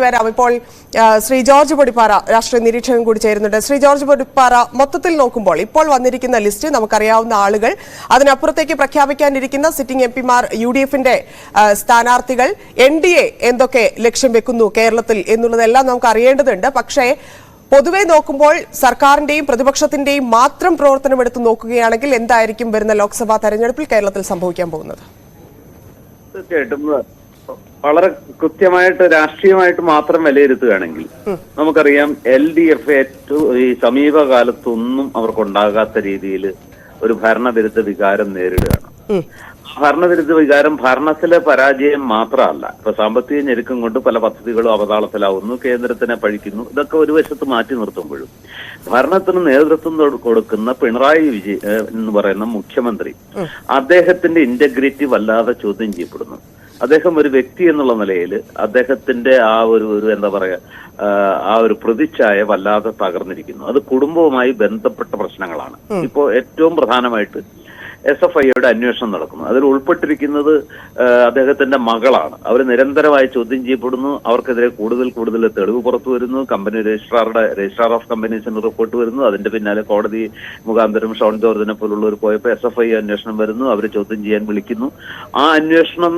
വരാം. ഇപ്പോൾ ശ്രീ ജോർജ് പൊടിപ്പാറ രാഷ്ട്രീയ നിരീക്ഷകൻ കൂടി ചേരുന്നുണ്ട്. ശ്രീ ജോർജ് പൊടിപ്പാറ മൊത്തത്തിൽ നോക്കുമ്പോൾ ഇപ്പോൾ വന്നിരിക്കുന്ന ലിസ്റ്റ് നമുക്കറിയാവുന്ന ആളുകൾ അതിനപ്പുറത്തേക്ക് പ്രഖ്യാപിക്കാനിരിക്കുന്ന സിറ്റിംഗ് എം പിമാർ യു ഡി എഫിന്റെ സ്ഥാനാർത്ഥികൾ എൻ ഡി എ എന്തൊക്കെ ലക്ഷ്യം വെക്കുന്നു കേരളത്തിൽ എന്നുള്ളതെല്ലാം നമുക്ക് അറിയേണ്ടതുണ്ട് പക്ഷേ പൊതുവെ നോക്കുമ്പോൾ സർക്കാരിന്റെയും പ്രതിപക്ഷത്തിന്റെയും മാത്രം പ്രവർത്തനം എടുത്ത് നോക്കുകയാണെങ്കിൽ എന്തായിരിക്കും വരുന്ന ലോക്സഭാ തെരഞ്ഞെടുപ്പിൽ കേരളത്തിൽ സംഭവിക്കാൻ പോകുന്നത്? തീർച്ചയായിട്ടും. വളരെ കൃത്യമായിട്ട് രാഷ്ട്രീയമായിട്ട് മാത്രം വിലയിരുത്തുകയാണെങ്കിൽ നമുക്കറിയാം എൽ ഡി എഫ് ഏറ്റവും ഈ സമീപകാലത്തൊന്നും അവർക്കുണ്ടാകാത്ത രീതിയിൽ ഒരു ഭരണവിരുദ്ധ വികാരം നേരിടുകയാണ്. ഭരണവിരുദ്ധ വികാരം ഭരണത്തിലെ പരാജയം മാത്രമല്ല ഇപ്പൊ സാമ്പത്തിക ഞെരുക്കം കൊണ്ട് പല പദ്ധതികളും അവതാളത്തിലാവുന്നു കേന്ദ്രത്തിനെ പഴിക്കുന്നു ഇതൊക്കെ ഒരു വശത്ത് മാറ്റി നിർത്തുമ്പോഴും. ഭരണത്തിന് നേതൃത്വം കൊടുക്കുന്ന പിണറായി വിജയ് എന്ന് പറയുന്ന മുഖ്യമന്ത്രി അദ്ദേഹത്തിന്റെ ഇന്റഗ്രിറ്റി വല്ലാതെ ചോദ്യം ചെയ്യപ്പെടുന്നു. അദ്ദേഹം ഒരു വ്യക്തി എന്നുള്ള നിലയിൽ അദ്ദേഹത്തിന്റെ ആ ഒരു ഒരു എന്താ പറയുക ആ, ഒരു പ്രതിച്ഛായ വല്ലാതെ തകർന്നിരിക്കുന്നു. അത് കുടുംബവുമായി ബന്ധപ്പെട്ട പ്രശ്നങ്ങളാണ്. ഇപ്പോ ഏറ്റവും പ്രധാനമായിട്ട് എസ് എഫ് ഐയുടെ അന്വേഷണം നടക്കുന്നു. അതിൽ ഉൾപ്പെട്ടിരിക്കുന്നത് അദ്ദേഹത്തിന്റെ മകളാണ്. അവർ നിരന്തരമായി ചോദ്യം ചെയ്യപ്പെടുന്നു. അവർക്കെതിരെ കൂടുതൽ കൂടുതൽ തെളിവ് പുറത്തു വരുന്നു. കമ്പനി രജിസ്ട്രാറുടെ രജിസ്ട്രാർ ഓഫ് കമ്പനീസിന് റിപ്പോർട്ട് വരുന്നു. അതിന്റെ പിന്നാലെ കോടതി മുഖാന്തരം ഷോൺ ജോർജിനെ പോലുള്ളവർ പോയപ്പോൾ എസ് എഫ് ഐ അന്വേഷണം വരുന്നു. അവർ ചോദ്യം ചെയ്യാൻ വിളിക്കുന്നു. ആ അന്വേഷണം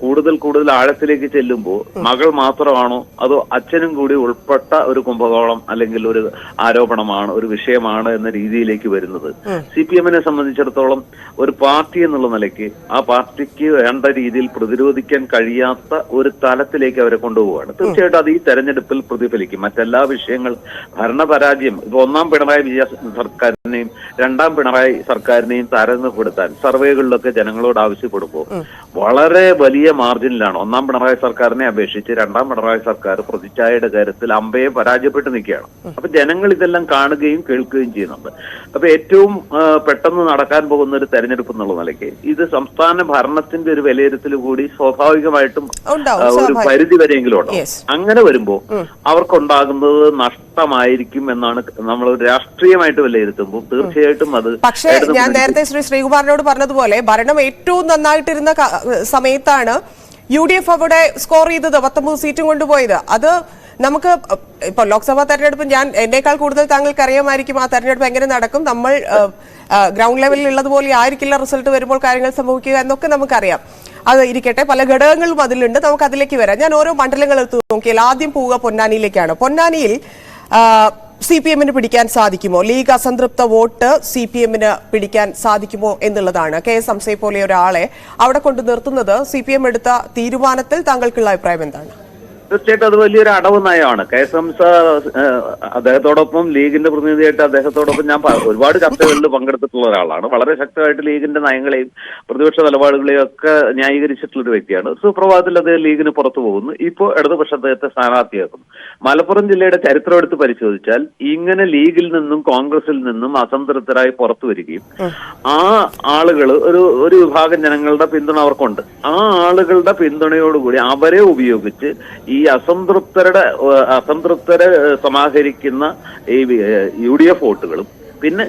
കൂടുതൽ കൂടുതൽ ആഴത്തിലേക്ക് ചെല്ലുമ്പോൾ മകൾ മാത്രമാണോ അതോ അച്ഛനും കൂടി ഉൾപ്പെട്ട ഒരു കുംഭകോളം അല്ലെങ്കിൽ ഒരു ആരോപണമാണ് ഒരു വിഷയമാണ് എന്ന രീതിയിലേക്ക് വരുന്നത്? സി പി എമ്മിനെ സംബന്ധിച്ചിടത്തോളം ഒരു പാർട്ടി എന്നുള്ള നിലയ്ക്ക് ആ പാർട്ടിക്ക് വേണ്ട രീതിയിൽ പ്രതിരോധിക്കാൻ കഴിയാത്ത ഒരു തലത്തിലേക്ക് അവരെ കൊണ്ടുപോവുകയാണ്. തീർച്ചയായിട്ടും അത് ഈ തെരഞ്ഞെടുപ്പിൽ പ്രതിഫലിക്കും. മറ്റെല്ലാ വിഷയങ്ങൾ ഭരണപരാജയം ഇപ്പൊ ഒന്നാം പിണറായി വിജയ സർക്കാരിനെയും രണ്ടാം പിണറായി സർക്കാരിനെയും താരതമ്യപ്പെടുത്താൻ സർവേകളിലൊക്കെ ജനങ്ങളോട് ആവശ്യപ്പെടുമ്പോൾ വളരെ വലിയ മാർജിനിലാണ് ഒന്നാം പിണറായി സർക്കാരിനെ അപേക്ഷിച്ച് രണ്ടാം പിണറായി സർക്കാർ പ്രതിച്ഛായയുടെ കാര്യത്തിൽ അമ്പയെ പരാജയപ്പെട്ട് നിൽക്കുകയാണ്. അപ്പൊ ജനങ്ങൾ ഇതെല്ലാം കാണുകയും കേൾക്കുകയും ചെയ്യുന്നുണ്ട്. അപ്പൊ ഏറ്റവും പെട്ടെന്ന് നടക്കാൻ പോകുന്ന ഒരു തെരഞ്ഞെടുപ്പ് എന്നുള്ള നിലയ്ക്ക്. ഇത് സംസ്ഥാന ഭരണത്തിന്റെ ഒരു വിലയിരുത്തൽ കൂടി സ്വാഭാവികമായിട്ടും ഒരു. പരിധി വരെയെങ്കിലും ഉണ്ടാവും. അങ്ങനെ വരുമ്പോ അവർക്കുണ്ടാകുന്നത് നഷ്ടമായിരിക്കും എന്നാണ് നമ്മൾ രാഷ്ട്രീയമായിട്ട് വിലയിരുത്തുമ്പോൾ തീർച്ചയായിട്ടും അത് പക്ഷേ ഞാൻ നേരത്തെ ശ്രീ ശ്രീകുമാറിനോട് പറഞ്ഞതുപോലെ ഭരണം ഏറ്റവും നന്നായിട്ടിരുന്ന സമയത്താണ് യു ഡി എഫ് അവിടെ സ്കോർ ചെയ്തത് പത്തൊമ്പത് സീറ്റും കൊണ്ടുപോയത്. അത് നമുക്ക് ഇപ്പൊ ലോക്സഭാ തെരഞ്ഞെടുപ്പ് ഞാൻ എന്നേക്കാൾ കൂടുതൽ താങ്കൾക്ക് അറിയാമായിരിക്കും ആ തെരഞ്ഞെടുപ്പ് എങ്ങനെ നടക്കും. നമ്മൾ ഗ്രൗണ്ട് ലെവലിൽ ഉള്ളതുപോലെ ആയിരിക്കില്ല റിസൾട്ട് വരുമ്പോൾ കാര്യങ്ങൾ സംഭവിക്കുക എന്നൊക്കെ നമുക്കറിയാം. അത് ഇരിക്കട്ടെ പല ഘടകങ്ങളും അതിലുണ്ട്. നമുക്ക് അതിലേക്ക് വരാം. ഞാൻ ഓരോ മണ്ഡലങ്ങൾ എടുത്ത് നോക്കിയാൽ ആദ്യം പോവുക പൊന്നാനിയിലേക്കാണ്. പൊന്നാനിയിൽ സി പി എമ്മിന് പിടിക്കാൻ സാധിക്കുമോ? ലീഗ് അസംതൃപ്ത വോട്ട് സി പി എമ്മിന് പിടിക്കാൻ സാധിക്കുമോ എന്നുള്ളതാണ്. കെ എസ് സംശയ പോലെ ഒരാളെ അവിടെ കൊണ്ട് നിർത്തുന്നത് സി പി എം എടുത്ത തീരുമാനത്തിൽ താങ്കൾക്കുള്ള അഭിപ്രായം എന്താണ്? തീർച്ചയായിട്ടും അത് വലിയൊരു അടവ് നയമാണ്. കെ എസ് ഹംസ അദ്ദേഹത്തോടൊപ്പം ലീഗിന്റെ പ്രതിനിധിയായിട്ട് അദ്ദേഹത്തോടൊപ്പം ഞാൻ ഒരുപാട് ചർച്ചകളിൽ പങ്കെടുത്തിട്ടുള്ള ഒരാളാണ്. വളരെ ശക്തമായിട്ട് ലീഗിന്റെ നയങ്ങളെയും പ്രതിപക്ഷ നിലപാടുകളെയും ഒക്കെ ന്യായീകരിച്ചിട്ടുള്ള ഒരു വ്യക്തിയാണ്. സുപ്രഭാതത്തിൽ അദ്ദേഹം ലീഗിന് പുറത്തു പോകുന്നു. ഇപ്പോൾ ഇടതുപക്ഷ അദ്ദേഹത്തെ സ്ഥാനാർത്ഥിയാക്കുന്നു. മലപ്പുറം ജില്ലയുടെ ചരിത്രം എടുത്ത് പരിശോധിച്ചാൽ ഇങ്ങനെ ലീഗിൽ നിന്നും കോൺഗ്രസിൽ നിന്നും അസംതൃപ്തരായി പുറത്തു വരികയും ആ. ആളുകൾ ഒരു ഒരു വിഭാഗം ജനങ്ങളുടെ പിന്തുണ അവർക്കുണ്ട്. ആ ആളുകളുടെ പിന്തുണയോടുകൂടി അവരെ ഉപയോഗിച്ച് ഈ അസംതൃപ്തരുടെ ഏഹ്, അസംതൃപ്തരെ സമാഹരിക്കുന്ന ഈ യു ഡി എഫ് വോട്ടുകളും പിന്നെ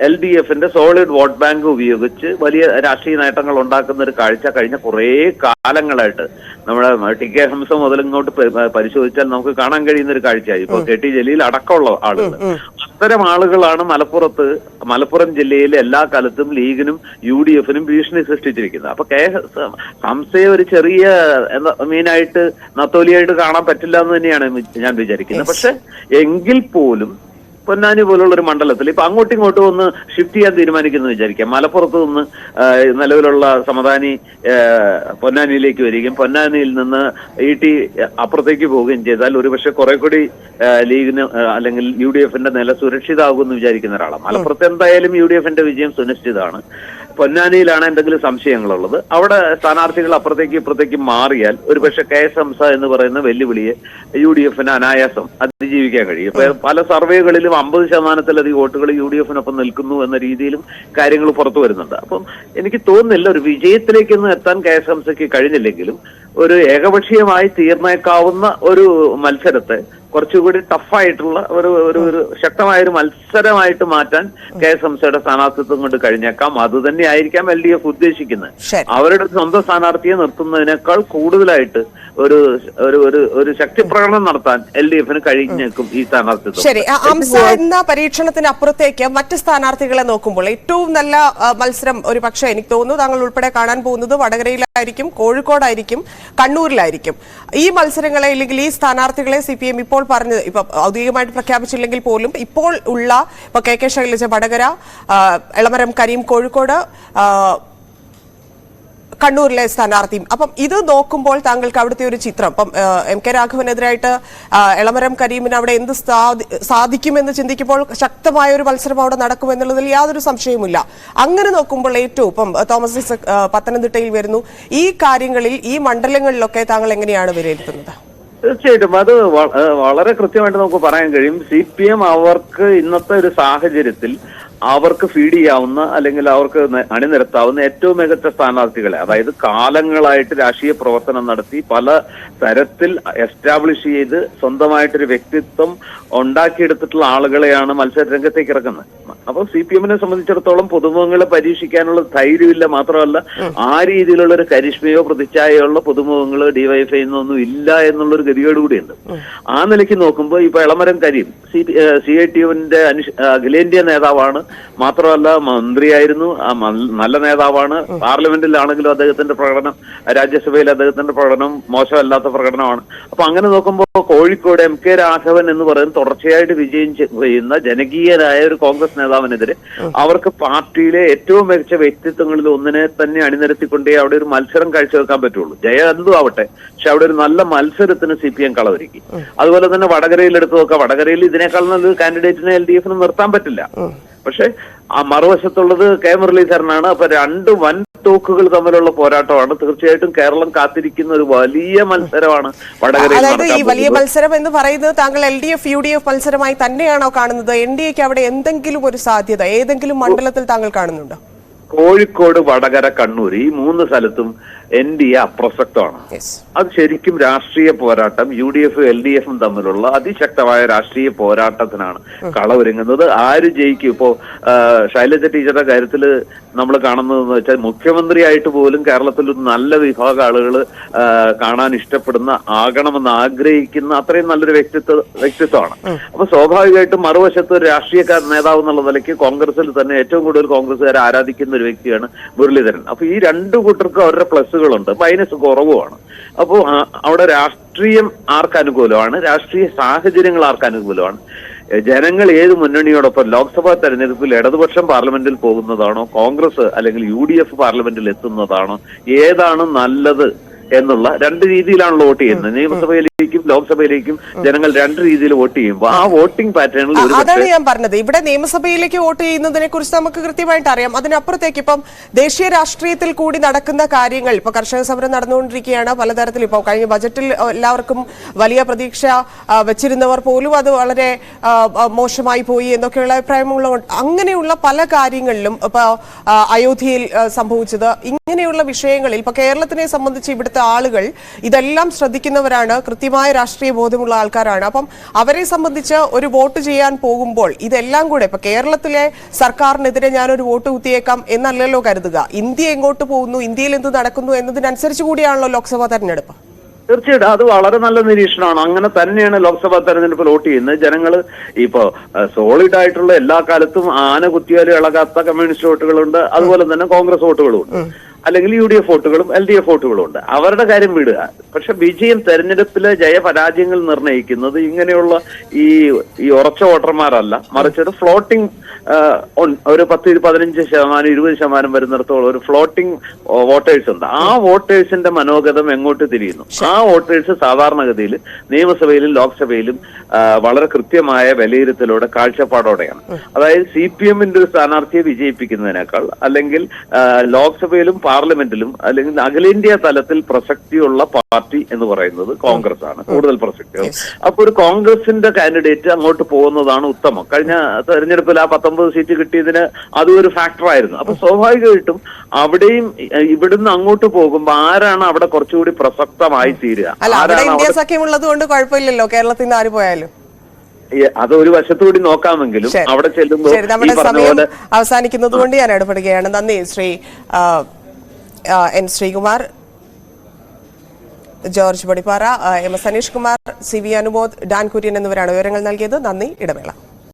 എൽ ഡി എഫിന്റെ സോളിഡ് വോട്ട് ബാങ്ക് ഉപയോഗിച്ച് വലിയ രാഷ്ട്രീയ നേട്ടങ്ങൾ ഉണ്ടാക്കുന്ന ഒരു കാഴ്ച കഴിഞ്ഞ കുറേ കാലങ്ങളായിട്ട് നമ്മുടെ ടി കെ ഹംസ മുതൽ ഇങ്ങോട്ട് പരിശോധിച്ചാൽ നമുക്ക് കാണാൻ കഴിയുന്ന ഒരു കാഴ്ചയായി. ഇപ്പൊ കെ ടി ജലീൽ അടക്കമുള്ള ആളുകൾ അത്തരം ആളുകളാണ് മലപ്പുറത്ത് മലപ്പുറം ജില്ലയിൽ എല്ലാ കാലത്തും ലീഗിനും യു ഡി എഫിനും ഭീഷണി സൃഷ്ടിച്ചിരിക്കുന്നത്. അപ്പൊ കെ ഹംസയെ ഒരു ചെറിയ എന്താ മീനായിട്ട് നത്തോലിയായിട്ട് കാണാൻ പറ്റില്ല എന്ന് തന്നെയാണ് ഞാൻ വിചാരിക്കുന്നത്. പക്ഷെ എങ്കിൽ പോലും പൊന്നാനി പോലുള്ള ഒരു മണ്ഡലത്തിൽ. ഇപ്പൊ അങ്ങോട്ടും ഇങ്ങോട്ടും ഒന്ന് ഷിഫ്റ്റ് ചെയ്യാൻ തീരുമാനിക്കുന്നു വിചാരിക്കാം. മലപ്പുറത്ത് നിന്ന് നിലവിലുള്ള സമതാനി പൊന്നാനിയിലേക്ക് വരികയും പൊന്നാനിയിൽ നിന്ന് ഇ ടി അപ്പുറത്തേക്ക് പോവുകയും ചെയ്താൽ ഒരുപക്ഷെ കുറെ കൂടി ലീഗിന് അല്ലെങ്കിൽ യു ഡി എഫിന്റെ നില സുരക്ഷിതമാകുമെന്ന് വിചാരിക്കുന്ന ഒരാളാണ്. മലപ്പുറത്ത് എന്തായാലും യു ഡി എഫിന്റെ വിജയം സുനിശ്ചിതമാണ്. പൊന്നാനിയിലാണ് എന്തെങ്കിലും സംശയങ്ങളുള്ളത്. അവിടെ സ്ഥാനാർത്ഥികൾ അപ്പുറത്തേക്ക് ഇപ്പുറത്തേക്ക് മാറിയാൽ ഒരുപക്ഷെ കെ എസ് ഹംസ എന്ന് പറയുന്ന വെല്ലുവിളിയെ യു ഡി എഫിന് അനായാസം അതിജീവിക്കാൻ കഴിയും. പല സർവേകളിലും അമ്പത് ശതമാനത്തിലധികം വോട്ടുകൾ യു ഡി എഫിനൊപ്പം നിൽക്കുന്നു എന്ന രീതിയിലും കാര്യങ്ങൾ പുറത്തു വരുന്നുണ്ട്. അപ്പം എനിക്ക് തോന്നുന്നില്ല ഒരു വിജയത്തിലേക്കൊന്നും എത്താൻ കെ എസ് എം സിക്ക് കഴിഞ്ഞില്ലെങ്കിലും ഒരു ഏകപക്ഷീയമായി തീർന്നേക്കാവുന്ന ഒരു മത്സരത്തെ കുറച്ചുകൂടി ടഫായിട്ടുള്ള ഒരു ഒരു ഒരു ശക്തമായ ഒരു മത്സരമായിട്ട് മാറ്റാൻ കെ എസ് എംസയുടെ സ്ഥാനാർത്ഥിത്വം കൊണ്ട് കഴിഞ്ഞേക്കാം. അത് തന്നെ ആയിരിക്കാം എൽ ഡി എഫ് ഉദ്ദേശിക്കുന്നത്. അവരുടെ സ്വന്തം സ്ഥാനാർത്ഥിയെ നിർത്തുന്നതിനേക്കാൾ കൂടുതലായിട്ട് ഒരു ഒരു ഒരു ഒരു ശക്തി പ്രകടനം നടത്താൻ എൽ ഡി എഫിന് കഴിഞ്ഞേക്കും ഈ സ്ഥാനാർത്ഥിത്വം. ശരി. അംസ എന്ന പരീക്ഷണത്തിന് അപ്പുറത്തേക്ക് മറ്റ് സ്ഥാനാർത്ഥികളെ നോക്കുമ്പോൾ ഏറ്റവും നല്ല മത്സരം ഒരു പക്ഷേ എനിക്ക് തോന്നുന്നു താങ്കൾ ഉൾപ്പെടെ കാണാൻ പോകുന്നത് വടകരയിലായിരിക്കും കോഴിക്കോടായിരിക്കും കണ്ണൂരിലായിരിക്കും. ഈ മത്സരങ്ങളെ അല്ലെങ്കിൽ ഈ സ്ഥാനാർത്ഥികളെ സി പി എം ഇപ്പോൾ പറഞ്ഞത് ഇപ്പൊ ഔദ്യോഗികമായിട്ട് പ്രഖ്യാപിച്ചില്ലെങ്കിൽ പോലും ഇപ്പോൾ ഉള്ള ഇപ്പൊ കെ കെ ശൈലജ വടകര എളമരം കരീം കോഴിക്കോട് കണ്ണൂരിലെ സ്ഥാനാർത്ഥിയും. അപ്പം ഇത് നോക്കുമ്പോൾ താങ്കൾക്ക് അവിടുത്തെ ഒരു ചിത്രം. ഇപ്പം ആ, എം കെ രാഘവനെതിരായിട്ട് എളമരം കരീമിന് അവിടെ എന്ത് സാധി- സാധിക്കുമെന്ന് ചിന്തിക്കുമ്പോൾ ശക്തമായ ഒരു മത്സരം അവിടെ നടക്കുമെന്നുള്ളതിൽ യാതൊരു സംശയവുമില്ല. അങ്ങനെ നോക്കുമ്പോൾ ഏറ്റവും ഇപ്പം തോമസ് ഐസക് പത്തനംതിട്ടയിൽ വരുന്നു. ഈ കാര്യങ്ങളിൽ ഈ മണ്ഡലങ്ങളിലൊക്കെ താങ്കൾ എങ്ങനെയാണ് വിലയിരുത്തുന്നത്? തീർച്ചയായിട്ടും. അത് വളരെ കൃത്യമായിട്ട് നമുക്ക് പറയാൻ കഴിയും. സി പി എം അവർക്ക് ഇന്നത്തെ ഒരു സാഹചര്യത്തിൽ അവർക്ക് ഫീഡ് ചെയ്യാവുന്ന അല്ലെങ്കിൽ അവർക്ക് അണിനിരത്താവുന്ന ഏറ്റവും മികച്ച സ്ഥാനാർത്ഥികളെ. അതായത് കാലങ്ങളായിട്ട് രാഷ്ട്രീയ പ്രവർത്തനം നടത്തി പല തരത്തിൽ എസ്റ്റാബ്ലിഷ് ചെയ്ത് സ്വന്തമായിട്ടൊരു വ്യക്തിത്വം ഉണ്ടാക്കിയെടുത്തിട്ടുള്ള ആളുകളെയാണ് മത്സര രംഗത്തേക്ക് ഇറക്കുന്നത് അപ്പോൾ സി പി എമ്മിനെ സംബന്ധിച്ചിടത്തോളം പുതുമുഖങ്ങളെ പരീക്ഷിക്കാനുള്ള ധൈര്യമില്ല മാത്രമല്ല ആ രീതിയിലുള്ള ഒരു കരിഷ്മയോ പ്രതിച്ഛായയോ ഉള്ള പുതുമുഖങ്ങൾ ഡിവൈഎഫ്ഐ ഒന്നും ഇല്ല എന്നുള്ള എന്നുള്ളൊരു ഗതികേട് കൂടിയുണ്ട്. ആ നിലയ്ക്ക് നോക്കുമ്പോൾ ഇപ്പൊ Elamaram Kareem C C I T യുവിന്റെ അഖിലേന്ത്യാ നേതാവാണ്. മാത്രമല്ല മന്ത്രിയായിരുന്നു. ആ നല്ല നേതാവാണ്. പാർലമെന്റിലാണെങ്കിലും അദ്ദേഹത്തിന്റെ പ്രകടനം രാജ്യസഭയിൽ അദ്ദേഹത്തിന്റെ പ്രകടനം മോശമല്ലാത്ത പ്രകടനമാണ്. അപ്പൊ അങ്ങനെ നോക്കുമ്പോൾ കോഴിക്കോട് എം കെ രാഘവൻ എന്ന് പറയുന്ന തുടർച്ചയായിട്ട് വിജയം ചെയ്യുന്ന ജനകീയനായ ഒരു കോൺഗ്രസ് നേതാവിനെതിരെ അവർക്ക് പാർട്ടിയിലെ ഏറ്റവും മികച്ച വ്യക്തിത്വങ്ങളിൽ ഒന്നിനെ തന്നെ അണിനിരത്തിക്കൊണ്ടേ അവിടെ ഒരു മത്സരം കാഴ്ചവെക്കാൻ പറ്റുള്ളൂ. ജയ എന്തു ആവട്ടെ പക്ഷെ അവിടെ ഒരു നല്ല മത്സരത്തിന് സി പി എം കളവൊരുക്കി അതുപോലെ തന്നെ വടകരയിൽ എടുത്തു നോക്കാം. വടകരയിൽ ഇതിനേക്കാൾ നല്ലൊരു കാൻഡിഡേറ്റിനെ എൽ ഡി എഫിന് നിർത്താൻ പറ്റില്ല. പക്ഷെ ആ മറുവശത്തുള്ളത് കെ മുരളീധരനാണ്. അപ്പൊ രണ്ട് വൻ തോക്കുകൾ തമ്മിലുള്ള പോരാട്ടമാണ്. തീർച്ചയായിട്ടും കേരളം കാത്തിരിക്കുന്ന ഒരു വലിയ മത്സരമാണ് അതായത് ഈ വലിയ മത്സരം എന്ന് പറയുന്നത് താങ്കൾ L D F U D F മത്സരമായി തന്നെയാണോ കാണുന്നത്? എൻ ഡി എക്ക് അവിടെ എന്തെങ്കിലും ഒരു സാധ്യത ഏതെങ്കിലും മണ്ഡലത്തിൽ താങ്കൾ കാണുന്നുണ്ടോ? കോഴിക്കോട് വടകര കണ്ണൂർ ഈ മൂന്ന് സ്ഥലത്തും എൻ ഡി എ അപ്രസക്തമാണ്. അത് ശരിക്കും രാഷ്ട്രീയ പോരാട്ടം യു ഡി എഫും എൽ ഡി എഫും തമ്മിലുള്ള അതിശക്തമായ രാഷ്ട്രീയ പോരാട്ടത്തിനാണ് കളവൊരുങ്ങുന്നത്. ആര് ജയിക്കും? ഇപ്പോ ശൈലജ ടീച്ചറുടെ കാര്യത്തിൽ നമ്മൾ കാണുന്നതെന്ന് വെച്ചാൽ മുഖ്യമന്ത്രിയായിട്ട് പോലും കേരളത്തിൽ ഒരു നല്ല വിഭാഗ ആളുകൾ കാണാൻ ഇഷ്ടപ്പെടുന്ന ആകണമെന്ന് ആഗ്രഹിക്കുന്ന അത്രയും നല്ലൊരു വ്യക്തിത്വ വ്യക്തിത്വമാണ്. അപ്പൊ സ്വാഭാവികമായിട്ടും മറുവശത്ത് ഒരു രാഷ്ട്രീയക്കാർ നേതാവ് എന്നുള്ള നിലയ്ക്ക് കോൺഗ്രസിൽ തന്നെ ഏറ്റവും കൂടുതൽ കോൺഗ്രസ്സുകാരെ ആരാധിക്കുന്ന ഒരു വ്യക്തിയാണ് മുരളീധരൻ. അപ്പൊ ഈ രണ്ടു കൂട്ടർക്കും അവരുടെ പ്ലസുകളുണ്ട് മൈനസ് കുറവുമാണ്. അപ്പോൾ അവിടെ രാഷ്ട്രീയം ആർക്ക് അനുകൂലമാണ് രാഷ്ട്രീയ സാഹചര്യങ്ങൾ ആർക്ക് അനുകൂലമാണ് ജനങ്ങൾ ഏത് മുന്നണിയോടൊപ്പം ലോക്സഭാ തെരഞ്ഞെടുപ്പിൽ ഇടതുപക്ഷം പാർലമെന്റിൽ പോകുന്നതാണോ? കോൺഗ്രസ് അല്ലെങ്കിൽ യു ഡി എഫ് പാർലമെന്റിൽ എത്തുന്നതാണോ? ഏതാണ് നല്ലത് എന്നുള്ള രണ്ട് രീതിയിലാണല്ലോ വോട്ട് ചെയ്യുന്നത്. നിയമസഭയിലേക്കും ലോക്സഭയിലേക്കും ജനങ്ങൾ രണ്ട് രീതിയിൽ വോട്ട് ചെയ്യുമ്പോൾ ആ വോട്ടിംഗ് പാറ്റേണിൽ അതാണ് ഞാൻ പറഞ്ഞത്. ഇവിടെ നിയമസഭയിലേക്ക് വോട്ട് ചെയ്യുന്നതിനെ കുറിച്ച് നമുക്ക് കൃത്യമായിട്ട് അറിയാം. അതിനപ്പുറത്തേക്ക് ഇപ്പം ദേശീയ രാഷ്ട്രീയത്തിൽ കൂടി നടക്കുന്ന കാര്യങ്ങൾ ഇപ്പൊ കർഷക സമരം നടന്നുകൊണ്ടിരിക്കുകയാണ്. പലതരത്തിൽ ഇപ്പോൾ കഴിഞ്ഞ ബജറ്റിൽ എല്ലാവർക്കും വലിയ പ്രതീക്ഷ വെച്ചിരുന്നവർ പോലും അത് വളരെ മോശമായി പോയി എന്നൊക്കെയുള്ള അഭിപ്രായമുള്ള അങ്ങനെയുള്ള പല കാര്യങ്ങളിലും ഇപ്പൊ അയോധ്യയിൽ സംഭവിച്ചത്. ഇങ്ങനെയുള്ള വിഷയങ്ങളിൽ ഇപ്പൊ കേരളത്തിനെ സംബന്ധിച്ച് ഇവിടുത്തെ ആളുകൾ ഇതെല്ലാം ശ്രദ്ധിക്കുന്നവരാണ് കൃത്യമായ രാഷ്ട്രീയ ബോധമുള്ള ആൾക്കാരാണ്. അപ്പം അവരെ സംബന്ധിച്ച് ഒരു വോട്ട് ചെയ്യാൻ പോകുമ്പോൾ ഇതെല്ലാം കൂടെ ഇപ്പൊ കേരളത്തിലെ സർക്കാരിനെതിരെ ഞാൻ ഒരു വോട്ട് കുത്തിയേക്കാം എന്നല്ലല്ലോ കരുതുക. ഇന്ത്യ എങ്ങോട്ട് പോകുന്നു ഇന്ത്യയിൽ എന്ത് നടക്കുന്നു എന്നതിനനുസരിച്ച് കൂടിയാണല്ലോ ലോക്സഭാ തെരഞ്ഞെടുപ്പ്. തീർച്ചയായിട്ടും. അത് വളരെ നല്ല നിരീക്ഷണമാണ്. അങ്ങനെ തന്നെയാണ് ലോക്സഭാ തെരഞ്ഞെടുപ്പിൽ വോട്ട് ചെയ്യുന്നത്. ജനങ്ങൾ ഇപ്പോ സോളിഡ് ആയിട്ടുള്ള എല്ലാ കാലത്തും ആന കുത്തിയാലും ഇളകാത്ത കമ്മ്യൂണിസ്റ്റ് വോട്ടുകളുണ്ട്. അതുപോലെ തന്നെ കോൺഗ്രസ് വോട്ടുകളും ഉണ്ട് അല്ലെങ്കിൽ യു ഡി എഫ് വോട്ടുകളും എൽ ഡി എഫ് വോട്ടുകളും ഉണ്ട്. അവരുടെ കാര്യം വിടുക. പക്ഷെ വിജയം തെരഞ്ഞെടുപ്പിലെ ജയപരാജയങ്ങൾ നിർണയിക്കുന്നത് ഇങ്ങനെയുള്ള ഈ ഈ ഉറച്ച വോട്ടർമാരല്ല. മറിച്ച് ഒരു ഫ്ലോട്ടിംഗ് ഒരു പത്ത് പതിനഞ്ച് ശതമാനം ഇരുപത് ശതമാനം വരുന്നിടത്തോളം ഒരു ഫ്ലോട്ടിംഗ് വോട്ടേഴ്സ് ഉണ്ട്. ആ വോട്ടേഴ്സിന്റെ മനോഗതം എങ്ങോട്ട് തിരിയുന്നു? ആ വോട്ടേഴ്സ് സാധാരണഗതിയിൽ നിയമസഭയിലും ലോക്സഭയിലും വളരെ കൃത്യമായ വിലയിരുത്തലോടെ കാഴ്ചപ്പാടോടെയാണ്. അതായത് സി പി എമ്മിന്റെ ഒരു സ്ഥാനാർത്ഥിയെ വിജയിപ്പിക്കുന്നതിനേക്കാൾ അല്ലെങ്കിൽ ലോക്സഭയിലും പാർലമെന്റിലും അല്ലെങ്കിൽ അഖിലേന്ത്യാ തലത്തിൽ പ്രസക്തിയുള്ള പാർട്ടി എന്ന് പറയുന്നത് കോൺഗ്രസ് ആണ് കൂടുതൽ പ്രസക്തി. അപ്പൊ ഒരു കോൺഗ്രസിന്റെ കാൻഡിഡേറ്റ് അങ്ങോട്ട് പോകുന്നതാണ് ഉത്തമം. കഴിഞ്ഞ തെരഞ്ഞെടുപ്പിൽ ആ പത്തൊമ്പത് സീറ്റ് കിട്ടിയതിന് അതും ഒരു ഫാക്ടറായിരുന്നു അപ്പൊ സ്വാഭാവികമായിട്ടും അവിടെയും ഇവിടുന്ന് അങ്ങോട്ട് പോകുമ്പോൾ ആരാണ് അവിടെ കുറച്ചുകൂടി പ്രസക്തമായി തീരുക? ഇന്ത്യ കൊണ്ട് കുഴപ്പമില്ലല്ലോ. കേരളത്തിൽ നിന്ന് ആര് പോയാലും. അത് ഒരു വശത്തുകൂടി നോക്കാമെങ്കിലും അവിടെ ചെല്ലുമ്പോൾ അവസാനിക്കുന്നത് കൊണ്ട് ഞാൻ ഇടപെടുകയാണ്. നന്ദി ശ്രീ എൻ ശ്രീകുമാർ ജോർജ് പടിപ്പാറ ആ, M S Aneesh Kumar C V Anubodh Dan Kurian എന്നിവരാണ് വിവരങ്ങൾ നൽകിയത്. നന്ദി ഇടവേള.